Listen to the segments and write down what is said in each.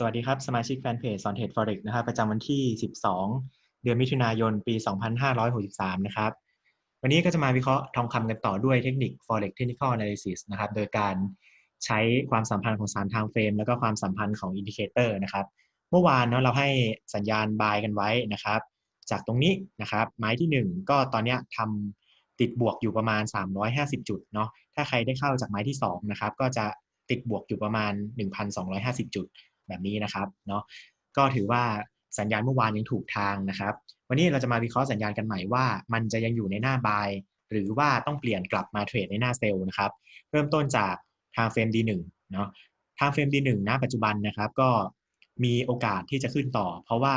สวัสดีครับ สมาชิกแฟนเพจสอนเทรด Forex นะครับประจำวันที่ 12 เดือนมิถุนายน ปี 2563 นะครับ วันนี้ก็จะมาวิเคราะห์ทองคำกันต่อด้วยเทคนิค Forex Technical Analysis นะครับ โดยการใช้ความสัมพันธ์ของ3 time frame แล้วก็ความสัมพันธ์ของ Indicator นะครับ เมื่อวานเนาะเราให้สัญญาณ buy กันไว้นะครับ จากตรงนี้นะครับ ไม้ที่ 1 ก็ตอนนี้ทำติดบวกอยู่ประมาณ 350 จุดเนาะถ้าใครได้เข้าจากไม้ที่2นะครับก็จะติดบวกอยู่ประมาณ 1,250 จุด แบบนี้นะครับเนาะก็ถือว่าสัญญาณเมื่อวานยังถูกทางนะครับ วันนี้เราจะมาวิเคราะห์สัญญาณกันใหม่ว่า มันจะยังอยู่ในหน้า buy หรือว่าต้องเปลี่ยนกลับมาเทรดในหน้าเซลล์นะครับ เริ่มต้นจากทางเฟรม D1 เนาะทางเฟรม D1 ณปัจจุบันนะครับก็มีโอกาสที่จะขึ้นต่อ เพราะว่า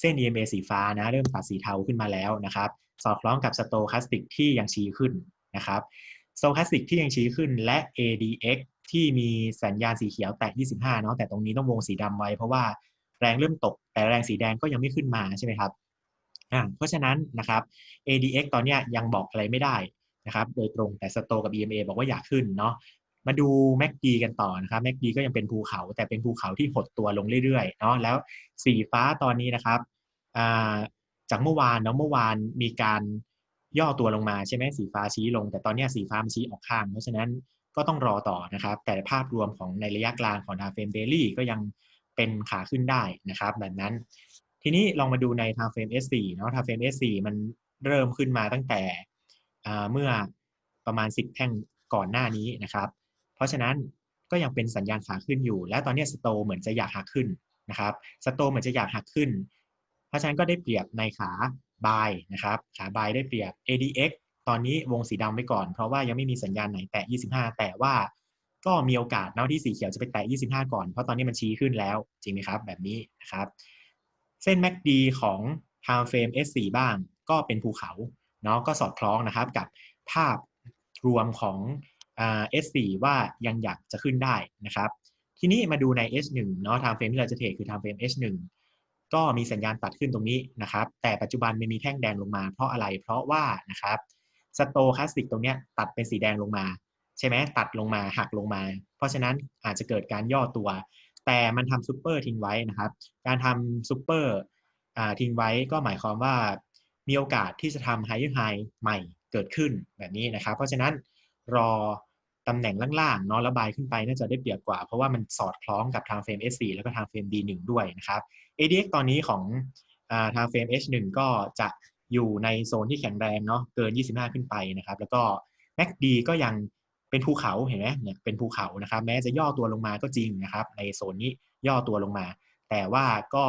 เส้น EMA สีฟ้านะเริ่มตัดสีเทาขึ้นมาแล้วนะครับ สอดคล้องกับสโตคาสติกที่ยังชี้ขึ้นนะครับสโตคาสติกที่ยังชี้ขึ้นและ ADX ที่มีสัญญาณสีเขียวแตะ 25 เนาะแต่ตรงนี้ต้องวงสีดำไว้ เพราะว่าแรงเริ่มตก แต่แรงสีแดงก็ยังไม่ขึ้นมาใช่ไหมครับอ่าเพราะฉะนั้นนะครับ ADX ตอนนี้ยังบอกอะไรไม่ได้นะครับ โดยตรงแต่สโตกับ EMA บอกว่าอยากขึ้นเนาะมาดู MACD กันต่อนะครับ MACD ก็ยังเป็นภูเขา แต่เป็นภูเขาที่หดตัวลงเรื่อยๆเนาะแล้วสีฟ้าตอนนี้นะครับาจากเมื่อวานเนาะเมื่อวานมีการย่อตัวลงมาใช่ไหมสีฟ้าชี้ลง แต่ตอนนี้สีฟ้ามันชี้ออกข้าง เพราะฉะนั้น ก็ต้องรอต่อนะครับ แต่ภาพรวมของในระยะกลางของทางเฟรมเดลี่ก็ยังเป็นขาขึ้นได้นะครับแบบนั้น ทีนี้ลองมาดูในทางเฟรม S4 เนาะทางเฟรม S4 มันเริ่มขึ้นมาตั้งแต่เมื่อประมาณ 10 แท่งก่อนหน้านี้นะครับ เพราะฉะนั้นก็ยังเป็นสัญญาณขาขึ้นอยู่ และตอนนี้สโตเหมือนจะอยากหักขึ้นนะครับสโตเหมือนจะอยากหักขึ้น เพราะฉะนั้นก็ได้เปรียบในขาบายนะครับ ขาบายได้เปรียบ ADX ตอนนี้วงสีดำไว้ก่อน เพราะว่ายังไม่มีสัญญาณไหนแตะ 25 แต่ว่าก็มีโอกาสเนาะที่สีเขียวจะไปแตะ 25 ก่อน เพราะตอนนี้มันชี้ขึ้นแล้ว จริงไหมครับ แบบนี้นะครับ เส้น MACD ของ time frame S4 บ้าง ก็เป็นภูเขาเนาะก็สอดคล้องนะครับกับภาพรวมของ S4 ว่ายังอยากจะขึ้นได้นะครับ ทีนี้มาดูใน H1 เนาะ time frame ที่เราจะเทรดคือ time frame H1 ก็มีสัญญาณตัดขึ้นตรงนี้นะครับ แต่ปัจจุบันไม่มีแท่งแดงลงมาเพราะอะไร เพราะว่านะครับ สโตคาสติกตรงนี้ตัดเป็นสีแดงลงมา ใช่ไหมตัดลงมาหักลงมา เพราะฉะนั้นอาจจะเกิดการย่อตัว แต่มันทำซูเปอร์ทิ้งไว้นะครับ การทำซูเปอร์ทิ้งไว้ก็หมายความว่ามีโอกาสที่จะทำไฮไฮใหม่เกิดขึ้นแบบนี้นะครับ เพราะฉะนั้นรอตำแหน่งล่างๆเนาะระบายขึ้นไปน่าจะได้เปรียบกว่า เพราะว่ามันสอดคล้องกับทางเฟรม S4 แล้วก็ทางเฟรม D1 ด้วยนะครับ ADX ตอนนี้ของทางเฟรม H1 ก็จะ อยู่ในโซนที่แข็งแรงเนาะเกิน 25 ขึ้นไปนะครับ แล้วก็ MACD ก็ยังเป็นภูเขาเห็นไหมเนี่ยเป็นภูเขานะครับ แม้จะย่อตัวลงมาก็จริงนะครับ ในโซนนี้ย่อตัวลงมา แต่ว่าก็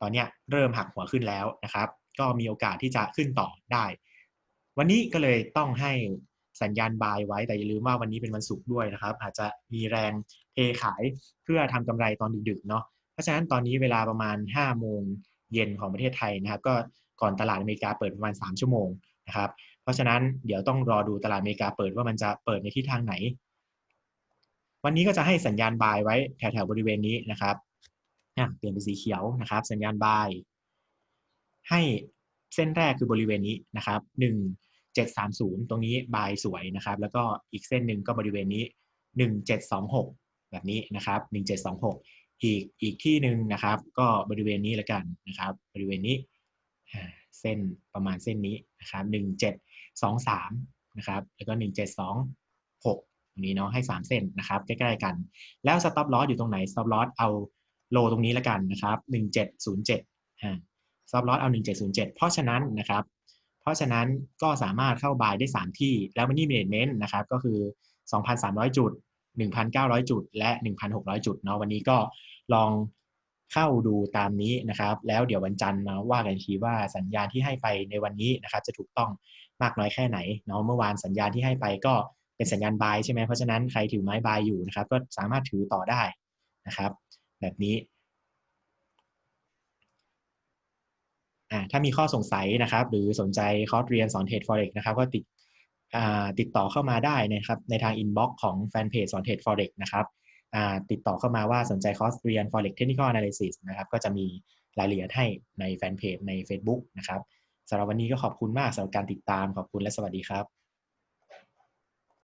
ตอนนี้เริ่มหักหัวขึ้นแล้วนะครับ ก็มีโอกาสที่จะขึ้นต่อได้ วันนี้ก็เลยต้องให้สัญญาณบายไว้แต่อย่าลืมว่าวันนี้เป็นวันศุกร์ด้วยนะครับ อาจจะมีแรงเทขายเพื่อทำกำไรตอนดึกๆเนาะเพราะฉะนั้นตอนนี้เวลาประมาณ5โมงเย็นของประเทศไทยนะครับ ก็ ก่อนตลาดอเมริกาเปิดประมาณ 3 ชั่วโมงนะครับ เพราะฉะนั้นเดี๋ยวต้องรอดูตลาดอเมริกาเปิดว่ามันจะเปิดในทิศทางไหน วันนี้ก็จะให้สัญญาณบายไว้แถวๆบริเวณนี้นะครับเปลี่ยนเป็นสีเขียวนะครับ สัญญาณบายให้เส้นแรกคือบริเวณนี้นะครับ 1 730 ตรงนี้บายสวยนะครับ แล้วก็อีกเส้นหนึ่งก็บริเวณนี้ 1726 แบบนี้นะครับ 1726 อีกอีกที่หนึ่งนะครับ ก็บริเวณนี้ล้วกันนะครับ บริเวณนี้ เส้นประมาณเส้นนี้นะครับหนึ่งเจ็ดสองสามนะครับแล้วก็หนึ่งเจ็ดสองหกตรงนี้เนาะให้สามเส้นนะครับใกล้ๆกัน แล้วสต็อปลอสอยู่ตรงไหนสต็อปลอสเอาโลตรงนี้แล้วกันนะครับหนึ่งเจ็ดศูนย์เจ็ดสต็อปลอสเอาหนึ่งเจ็ดศูนย์เจ็ดเพราะฉะนั้นนะครับเพราะฉะนั้นก็สามารถเข้าบายได้3ที่แล้ววันนี้เมนเมนต์นะครับก็คือ2,300จุด1,900จุด และ1,600จุดเนาะวันนี้ก็ลอง เข้าดูตามนี้นะครับ แล้วเดี๋ยววันจันทร์มาว่ากันทีว่าสัญญาณที่ให้ไปในวันนี้นะครับ จะถูกต้องมากน้อยแค่ไหนเนาะเมื่อวานสัญญาณที่ให้ไปก็เป็นสัญญาณบายใช่ไหมเพราะฉะนั้นใครถือไม้บายอยู่นะครับ ก็สามารถถือต่อได้นะครับ แบบนี้ถ้ามีข้อสงสัยนะครับ หรือสนใจคอร์สเรียนสอนเทรด forex นะครับ ก็ติดติดต่อเข้ามาได้นะครับ ในทางอินบ็อกซ์ของแฟนเพจสอนเทรด forex นะครับ ติดต่อเข้ามาว่าสนใจคอร์สเรียน forex technical analysis นะครับ ก็จะมีรายละเอียดให้ในแฟนเพจใน Facebook นะครับสำหรับวันนี้ก็ขอบคุณมากสำหรับการติดตามขอบคุณและสวัสดีครับ